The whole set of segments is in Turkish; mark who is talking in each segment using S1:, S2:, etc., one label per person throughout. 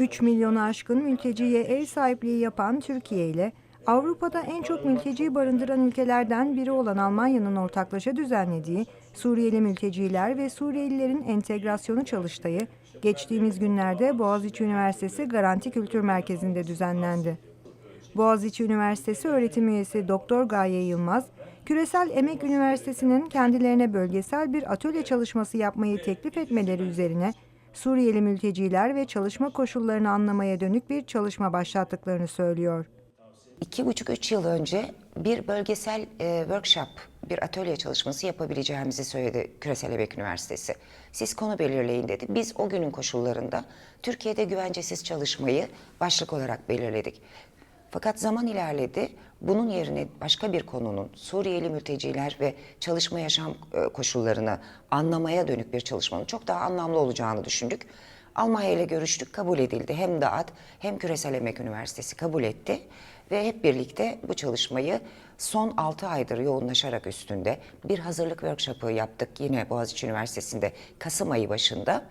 S1: 3 milyonu aşkın mülteciye ev sahipliği yapan Türkiye ile Avrupa'da en çok mülteci barındıran ülkelerden biri olan Almanya'nın ortaklaşa düzenlediği Suriyeli mülteciler ve Suriyelilerin entegrasyonu çalıştayı geçtiğimiz günlerde Boğaziçi Üniversitesi Garanti Kültür Merkezi'nde düzenlendi. Boğaziçi Üniversitesi öğretim üyesi Doktor Gaye Yılmaz, Küresel Emek Üniversitesi'nin kendilerine bölgesel bir atölye çalışması yapmayı teklif etmeleri üzerine Suriyeli mülteciler ve çalışma koşullarını anlamaya dönük bir çalışma başlattıklarını söylüyor.
S2: İki buçuk üç yıl önce bir bölgesel e, workshop, bir atölye çalışması yapabileceğimizi söyledi Küresel Emek Üniversitesi. Siz konu belirleyin dedi. Biz o günün koşullarında Türkiye'de güvencesiz çalışmayı başlık olarak belirledik. Fakat zaman ilerledi. Bunun yerine başka bir konunun Suriyeli mülteciler ve çalışma yaşam e, koşullarını anlamaya dönük bir çalışmanın çok daha anlamlı olacağını düşündük. Almanya ile görüştük, kabul edildi. Hem DAAD hem Küresel Emek Üniversitesi kabul etti. Ve hep birlikte bu çalışmayı son 6 aydır yoğunlaşarak üstünde bir hazırlık workshop'ı yaptık yine Boğaziçi Üniversitesi'nde Kasım ayı başında.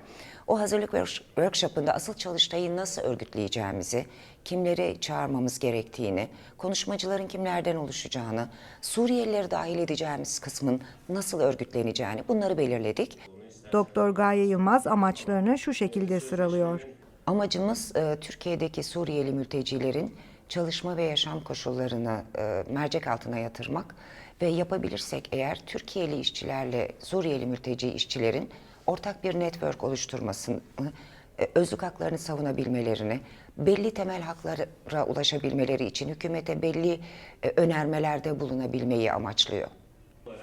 S2: O hazırlık work- workshop'ında asıl çalıştayı nasıl örgütleyeceğimizi, kimleri çağırmamız gerektiğini, konuşmacıların kimlerden oluşacağını, Suriyelileri dahil edeceğimiz kısmın nasıl örgütleneceğini bunları belirledik.
S1: Doktor Gaye Yılmaz amaçlarını şu şekilde sıralıyor.
S2: Amacımız e, Türkiye'deki Suriyeli mültecilerin çalışma ve yaşam koşullarını e, mercek altına yatırmak ve yapabilirsek eğer Türkiye'li işçilerle Suriyeli mülteci işçilerin ortak bir network oluşturmasını, e, özlük haklarını savunabilmelerini, belli temel haklara ulaşabilmeleri için hükümete belli e, önermelerde bulunabilmeyi amaçlıyor.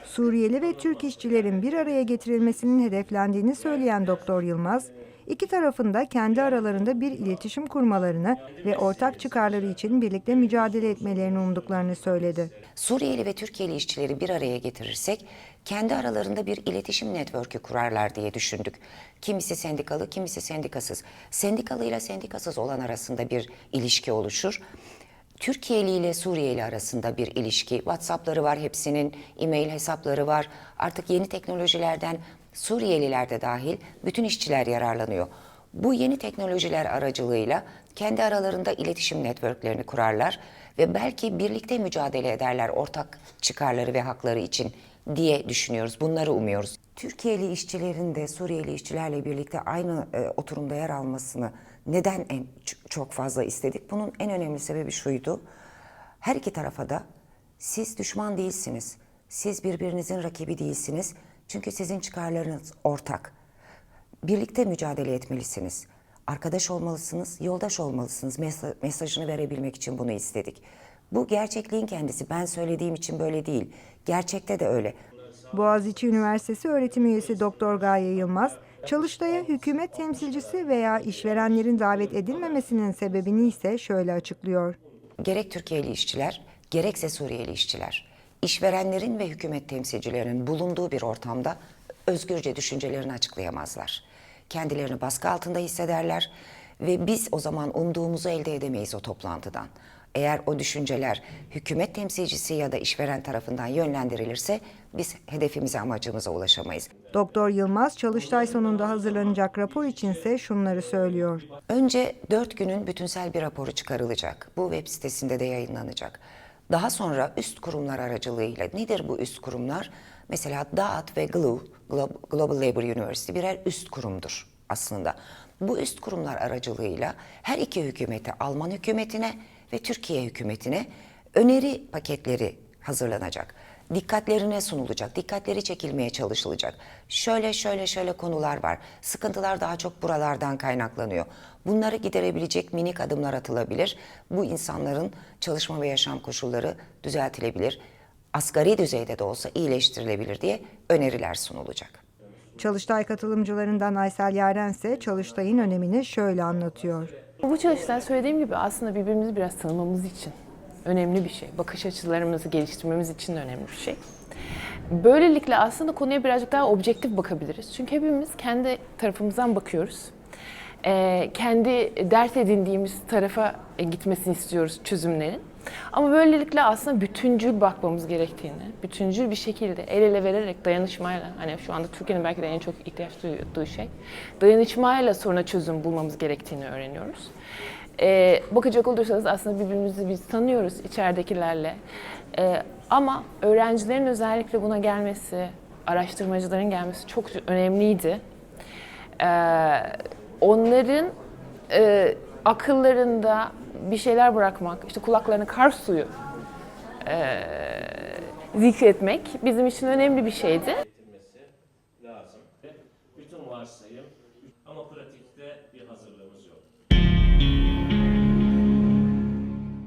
S1: Suriyeli ve Türk işçilerin bir araya getirilmesinin hedeflendiğini söyleyen Doktor Yılmaz, iki tarafında kendi aralarında bir iletişim kurmalarını ve ortak çıkarları için birlikte mücadele etmelerini umduklarını söyledi.
S2: Suriyeli ve Türkiye'li işçileri bir araya getirirsek kendi aralarında bir iletişim network'ü kurarlar diye düşündük. Kimisi sendikalı, kimisi sendikasız. Sendikalıyla sendikasız olan arasında bir ilişki oluşur. Türkiye'li ile Suriyeli arasında bir ilişki. WhatsApp'ları var hepsinin, e-mail hesapları var. Artık yeni teknolojilerden Suriyeliler de dahil bütün işçiler yararlanıyor. Bu yeni teknolojiler aracılığıyla kendi aralarında iletişim networklerini kurarlar ve belki birlikte mücadele ederler ortak çıkarları ve hakları için diye düşünüyoruz. Bunları umuyoruz. Türkiye'li işçilerin de Suriyeli işçilerle birlikte aynı e, oturumda yer almasını neden en çok fazla istedik? Bunun en önemli sebebi şuydu. Her iki tarafa da siz düşman değilsiniz. Siz birbirinizin rakibi değilsiniz. Çünkü sizin çıkarlarınız ortak. Birlikte mücadele etmelisiniz. Arkadaş olmalısınız, yoldaş olmalısınız. Mesa- mesajını verebilmek için bunu istedik. Bu gerçekliğin kendisi. Ben söylediğim için böyle değil. Gerçekte de öyle.
S1: Boğaziçi Üniversitesi öğretim üyesi Doktor Gaye Yılmaz, çalıştaya hükümet temsilcisi veya işverenlerin davet edilmemesinin sebebini ise şöyle açıklıyor.
S2: Gerek Türkiye'li işçiler, gerekse Suriyeli işçiler, işverenlerin ve hükümet temsilcilerinin bulunduğu bir ortamda özgürce düşüncelerini açıklayamazlar. Kendilerini baskı altında hissederler ve biz o zaman umduğumuzu elde edemeyiz o toplantıdan. Eğer o düşünceler hükümet temsilcisi ya da işveren tarafından yönlendirilirse biz hedefimize amacımıza ulaşamayız.
S1: Doktor Yılmaz, çalıştay sonunda hazırlanacak rapor içinse şunları söylüyor.
S2: Önce dört günün bütünsel bir raporu çıkarılacak. Bu web sitesinde de yayınlanacak. Daha sonra üst kurumlar aracılığıyla nedir bu üst kurumlar? Mesela DAAD ve GLU, Glo- Global Labor University birer üst kurumdur aslında. Bu üst kurumlar aracılığıyla her iki hükümete, Alman hükümetine ve Türkiye hükümetine öneri paketleri hazırlanacak. Dikkatlerine sunulacak, dikkatleri çekilmeye çalışılacak. Şöyle şöyle şöyle konular var. Sıkıntılar daha çok buralardan kaynaklanıyor. Bunları giderebilecek minik adımlar atılabilir. Bu insanların çalışma ve yaşam koşulları düzeltilebilir. Asgari düzeyde de olsa iyileştirilebilir diye öneriler sunulacak.
S1: Çalıştay katılımcılarından Aysel Yaren ise çalıştayın önemini şöyle anlatıyor.
S3: Bu çalıştay söylediğim gibi aslında birbirimizi biraz tanımamız için önemli bir şey. Bakış açılarımızı geliştirmemiz için de önemli bir şey. Böylelikle aslında konuya birazcık daha objektif bakabiliriz. Çünkü hepimiz kendi tarafımızdan bakıyoruz. Ee, kendi dert edindiğimiz tarafa gitmesini istiyoruz çözümlerin. Ama böylelikle aslında bütüncül bakmamız gerektiğini, bütüncül bir şekilde el ele vererek dayanışmayla, hani şu anda Türkiye'nin belki de en çok ihtiyaç duyduğu şey, dayanışmayla soruna çözüm bulmamız gerektiğini öğreniyoruz. Ee, bakacak olursanız aslında birbirimizi biz tanıyoruz içeridekilerle. Ee, ama öğrencilerin özellikle buna gelmesi, araştırmacıların gelmesi çok önemliydi. Ee, onların e, akıllarında bir şeyler bırakmak, işte kulaklarına kar suyu e, zikretmek bizim için önemli bir şeydi.
S4: lazım. Bütün varsayım ama pratik